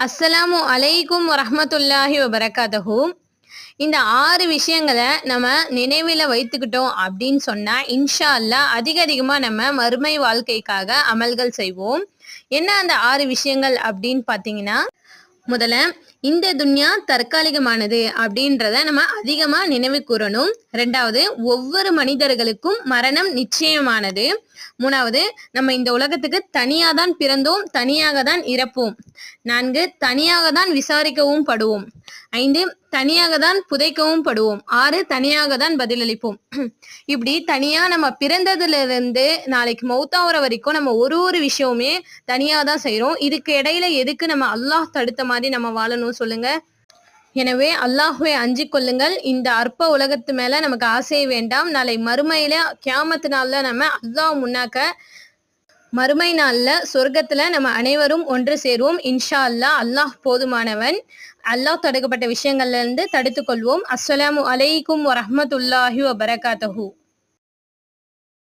அஸ்ஸலாமு அலைக்கும் வரஹ்மத்துல்லாஹி வபரகாதஹு இந்த ஆறு விஷயங்களை நம்ம நினைவில் வைத்துக்கிட்டோம் அப்படின்னு சொன்னால் இன்ஷா அல்லாஹ் அதிக அதிகமாக நம்ம மறுமை வாழ்க்கைக்காக அமல்கள் செய்வோம். என்ன அந்த ஆறு விஷயங்கள் அப்படின்னு பார்த்தீங்கன்னா முதல்ல இந்த துன்யா தற்காலிகமானது அப்படின்றத நம்ம அதிகமா நினைவு கூறணும். ரெண்டாவது ஒவ்வொரு மனிதர்களுக்கும் மரணம் நிச்சயமானது. மூணாவது நம்ம இந்த உலகத்துக்கு தனியாக தான் பிறந்தோம் தனியாக தான் இறப்போம். நான்கு தனியாக தான் விசாரிக்கவும் படுவோம். ஐந்து தனியாக தான் புதைக்கவும் படுவோம். ஆறு தனியாக தான் பதிலளிப்போம். இப்படி தனியா நம்ம பிறந்ததுல இருந்து நாளைக்கு மௌத்தாவர வரைக்கும் நம்ம ஒரு ஒரு விஷயமுமே தனியா தான் செய்யறோம் இதுக்கு இடையில எதுக்கு நம்ம அல்லாஹ் தடுத்த மாதிரி நம்ம வாழணும் சொல்லுங்க. எனவே அல்லாஹுவை அஞ்சு கொள்ளுங்கள். இந்த அற்ப உலகத்து மேல நமக்கு ஆசையை வேண்டாம். நாளை மறுமையில கியாமத்தினால நம்ம அல்லாஹ் முன்னாக்க மறுமை நாள்ல சொர்க்கத்துல நம்ம அனைவரும் ஒன்று சேருவோம். இன்ஷா அல்லாஹ் அல்லாஹ் போதுமானவன். அல்லாஹ் தடுக்கப்பட்ட விஷயங்கள்ல இருந்து தடுத்துக் கொள்வோம். அஸ்ஸலாமு அலைக்கும் வரமத்துல்லாஹி வபரகாத்தஹூ.